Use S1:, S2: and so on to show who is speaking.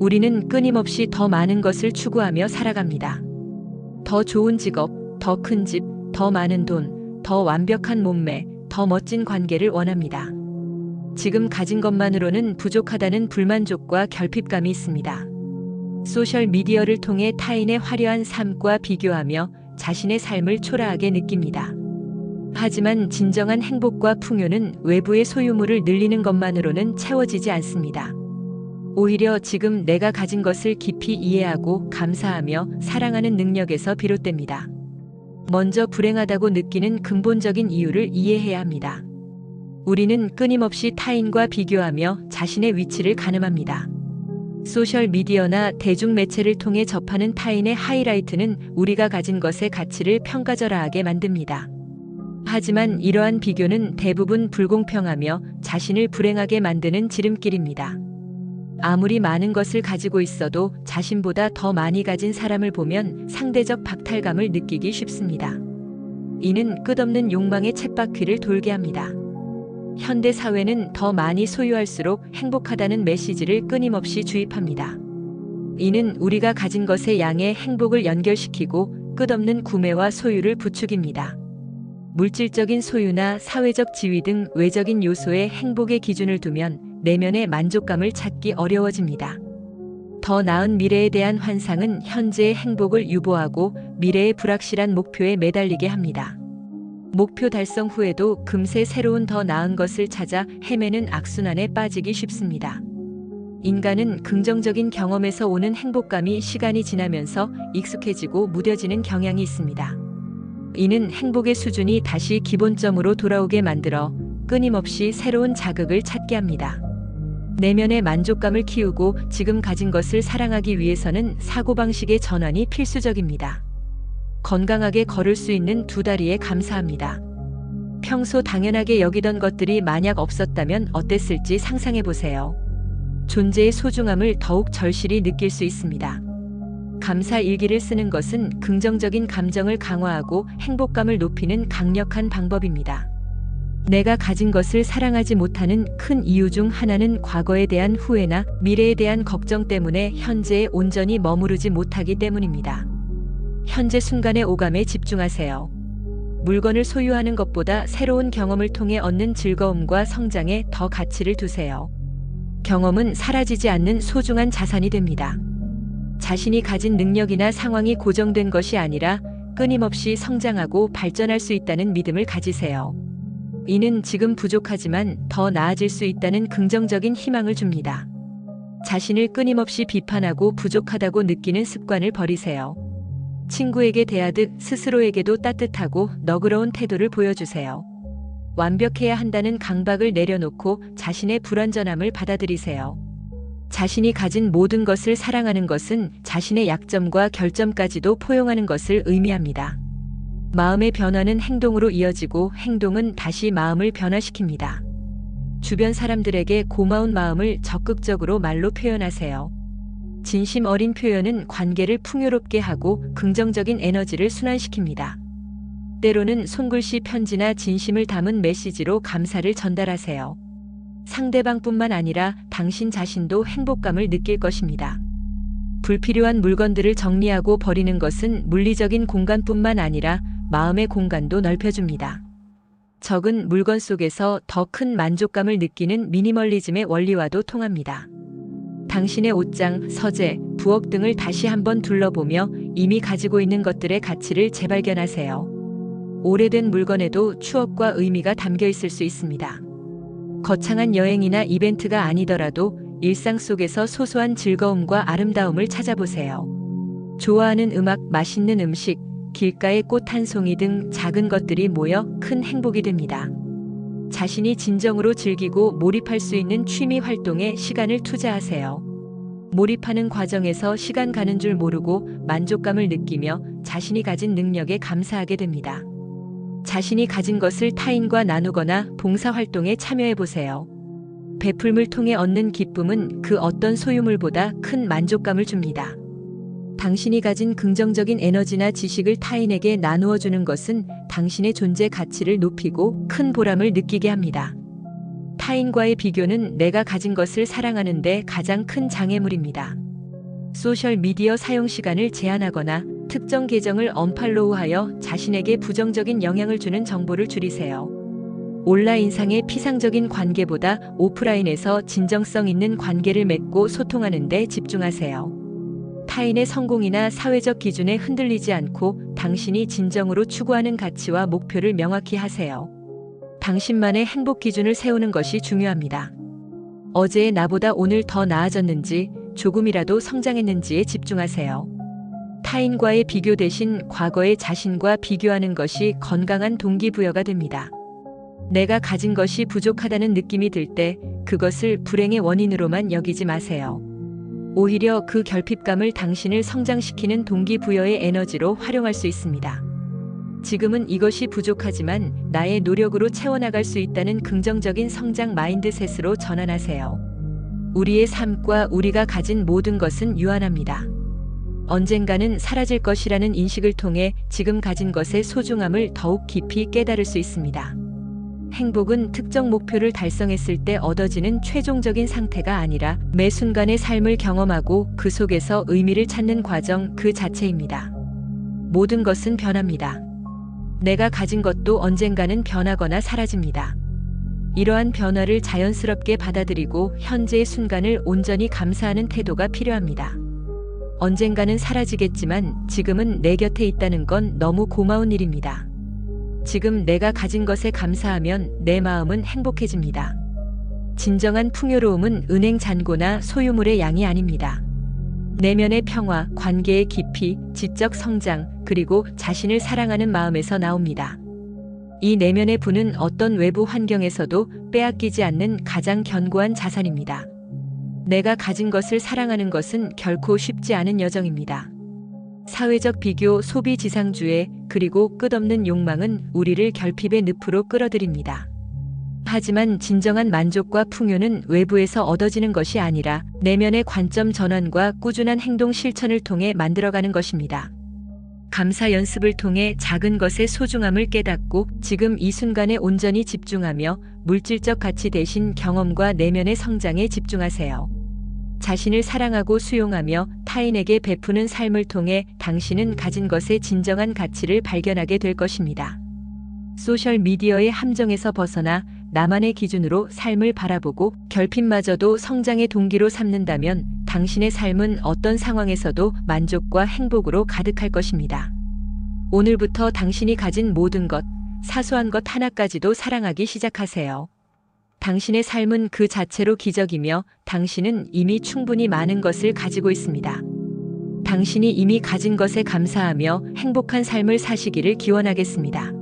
S1: 우리는 끊임없이 더 많은 것을 추구하며 살아갑니다. 더 좋은 직업, 더 큰 집, 더 많은 돈, 더 완벽한 몸매, 더 멋진 관계를 원합니다. 지금 가진 것만으로는 부족하다는 불만족과 결핍감이 있습니다. 소셜 미디어를 통해 타인의 화려한 삶과 비교하며 자신의 삶을 초라하게 느낍니다. 하지만 진정한 행복과 풍요는 외부의 소유물을 늘리는 것만으로는 채워지지 않습니다. 오히려 지금 내가 가진 것을 깊이 이해하고 감사하며 사랑하는 능력에서 비롯됩니다. 먼저 불행하다고 느끼는 근본적인 이유를 이해해야 합니다. 우리는 끊임없이 타인과 비교하며 자신의 위치를 가늠합니다. 소셜 미디어나 대중매체를 통해 접하는 타인의 하이라이트는 우리가 가진 것의 가치를 평가절하하게 만듭니다. 하지만 이러한 비교는 대부분 불공평하며 자신을 불행하게 만드는 지름길입니다. 아무리 많은 것을 가지고 있어도 자신보다 더 많이 가진 사람을 보면 상대적 박탈감을 느끼기 쉽습니다. 이는 끝없는 욕망의 쳇바퀴를 돌게 합니다. 현대 사회는 더 많이 소유할수록 행복하다는 메시지를 끊임없이 주입합니다. 이는 우리가 가진 것의 양의 행복을 연결시키고 끝없는 구매와 소유를 부추깁니다. 물질적인 소유나 사회적 지위 등 외적인 요소에 행복의 기준을 두면 내면의 만족감을 찾기 어려워집니다. 더 나은 미래에 대한 환상은 현재의 행복을 유보하고 미래의 불확실한 목표에 매달리게 합니다. 목표 달성 후에도 금세 새로운 더 나은 것을 찾아 헤매는 악순환에 빠지기 쉽습니다. 인간은 긍정적인 경험에서 오는 행복감이 시간이 지나면서 익숙해지고 무뎌지는 경향이 있습니다. 이는 행복의 수준이 다시 기본점으로 돌아오게 만들어 끊임없이 새로운 자극을 찾게 합니다. 내면의 만족감을 키우고 지금 가진 것을 사랑하기 위해서는 사고방식의 전환이 필수적입니다. 건강하게 걸을 수 있는 두 다리에 감사합니다. 평소 당연하게 여기던 것들이 만약 없었다면 어땠을지 상상해 보세요. 존재의 소중함을 더욱 절실히 느낄 수 있습니다. 감사 일기를 쓰는 것은 긍정적인 감정을 강화하고 행복감을 높이는 강력한 방법입니다. 내가 가진 것을 사랑하지 못하는 큰 이유 중 하나는 과거에 대한 후회나 미래에 대한 걱정 때문에 현재에 온전히 머무르지 못하기 때문입니다. 현재 순간의 오감에 집중하세요. 물건을 소유하는 것보다 새로운 경험을 통해 얻는 즐거움과 성장에 더 가치를 두세요. 경험은 사라지지 않는 소중한 자산이 됩니다. 자신이 가진 능력이나 상황이 고정된 것이 아니라 끊임없이 성장하고 발전할 수 있다는 믿음을 가지세요. 이는 지금 부족하지만 더 나아질 수 있다는 긍정적인 희망을 줍니다. 자신을 끊임없이 비판하고 부족하다고 느끼는 습관을 버리세요. 친구에게 대하듯 스스로에게도 따뜻하고 너그러운 태도를 보여주세요. 완벽해야 한다는 강박을 내려놓고 자신의 불완전함을 받아들이세요. 자신이 가진 모든 것을 사랑하는 것은 자신의 약점과 결점까지도 포용하는 것을 의미합니다. 마음의 변화는 행동으로 이어지고 행동은 다시 마음을 변화시킵니다. 주변 사람들에게 고마운 마음을 적극적으로 말로 표현하세요. 진심 어린 표현은 관계를 풍요롭게 하고 긍정적인 에너지를 순환시킵니다. 때로는 손글씨 편지나 진심을 담은 메시지로 감사를 전달하세요. 상대방뿐만 아니라 당신 자신도 행복감을 느낄 것입니다. 불필요한 물건들을 정리하고 버리는 것은 물리적인 공간뿐만 아니라 마음의 공간도 넓혀줍니다. 적은 물건 속에서 더 큰 만족감을 느끼는 미니멀리즘의 원리와도 통합니다. 당신의 옷장, 서재, 부엌 등을 다시 한번 둘러보며 이미 가지고 있는 것들의 가치를 재발견하세요. 오래된 물건에도 추억과 의미가 담겨 있을 수 있습니다. 거창한 여행이나 이벤트가 아니더라도 일상 속에서 소소한 즐거움과 아름다움을 찾아보세요. 좋아하는 음악, 맛있는 음식, 길가의 꽃 한 송이 등 작은 것들이 모여 큰 행복이 됩니다. 자신이 진정으로 즐기고 몰입할 수 있는 취미 활동에 시간을 투자하세요. 몰입하는 과정에서 시간 가는 줄 모르고 만족감을 느끼며 자신이 가진 능력에 감사하게 됩니다. 자신이 가진 것을 타인과 나누거나 봉사활동에 참여해 보세요. 베풀물 통해 얻는 기쁨은 그 어떤 소유물보다 큰 만족감을 줍니다. 당신이 가진 긍정적인 에너지나 지식을 타인에게 나누어 주는 것은 당신의 존재 가치를 높이고 큰 보람을 느끼게 합니다. 타인과의 비교는 내가 가진 것을 사랑하는데 가장 큰 장애물입니다. 소셜 미디어 사용 시간을 제한하거나 특정 계정을 언팔로우하여 자신에게 부정적인 영향을 주는 정보를 줄이세요. 온라인상의 피상적인 관계보다 오프라인에서 진정성 있는 관계를 맺고 소통하는 데 집중하세요. 타인의 성공이나 사회적 기준에 흔들리지 않고 당신이 진정으로 추구하는 가치와 목표를 명확히 하세요. 당신만의 행복 기준을 세우는 것이 중요합니다. 어제의 나보다 오늘 더 나아졌는지 조금이라도 성장했는지에 집중하세요. 타인과의 비교 대신 과거의 자신과 비교하는 것이 건강한 동기부여가 됩니다. 내가 가진 것이 부족하다는 느낌이 들 때 그것을 불행의 원인으로만 여기지 마세요. 오히려 그 결핍감을 당신을 성장시키는 동기부여의 에너지로 활용할 수 있습니다. 지금은 이것이 부족하지만 나의 노력으로 채워나갈 수 있다는 긍정적인 성장 마인드셋으로 전환하세요. 우리의 삶과 우리가 가진 모든 것은 유한합니다. 언젠가는 사라질 것이라는 인식을 통해 지금 가진 것의 소중함을 더욱 깊이 깨달을 수 있습니다. 행복은 특정 목표를 달성했을 때 얻어지는 최종적인 상태가 아니라 매 순간의 삶을 경험하고 그 속에서 의미를 찾는 과정 그 자체입니다. 모든 것은 변합니다. 내가 가진 것도 언젠가는 변하거나 사라집니다. 이러한 변화를 자연스럽게 받아들이고 현재의 순간을 온전히 감사하는 태도가 필요합니다. 언젠가는 사라지겠지만 지금은 내 곁에 있다는 건 너무 고마운 일입니다. 지금 내가 가진 것에 감사하면 내 마음은 행복해집니다. 진정한 풍요로움은 은행 잔고나 소유물의 양이 아닙니다. 내면의 평화, 관계의 깊이, 지적 성장, 그리고 자신을 사랑하는 마음에서 나옵니다. 이 내면의 부는 어떤 외부 환경에서도 빼앗기지 않는 가장 견고한 자산입니다. 내가 가진 것을 사랑하는 것은 결코 쉽지 않은 여정입니다. 사회적 비교, 소비 지상주의, 그리고 끝없는 욕망은 우리를 결핍의 늪으로 끌어들입니다. 하지만 진정한 만족과 풍요는 외부에서 얻어지는 것이 아니라 내면의 관점 전환과 꾸준한 행동 실천을 통해 만들어가는 것입니다. 감사 연습을 통해 작은 것의 소중함을 깨닫고 지금 이 순간에 온전히 집중하며 물질적 가치 대신 경험과 내면의 성장에 집중하세요. 자신을 사랑하고 수용하며 타인에게 베푸는 삶을 통해 당신은 가진 것의 진정한 가치를 발견하게 될 것입니다. 소셜 미디어의 함정에서 벗어나 나만의 기준으로 삶을 바라보고 결핍마저도 성장의 동기로 삼는다면 당신의 삶은 어떤 상황에서도 만족과 행복으로 가득할 것입니다. 오늘부터 당신이 가진 모든 것, 사소한 것 하나까지도 사랑하기 시작하세요. 당신의 삶은 그 자체로 기적이며 당신은 이미 충분히 많은 것을 가지고 있습니다. 당신이 이미 가진 것에 감사하며 행복한 삶을 사시기를 기원하겠습니다.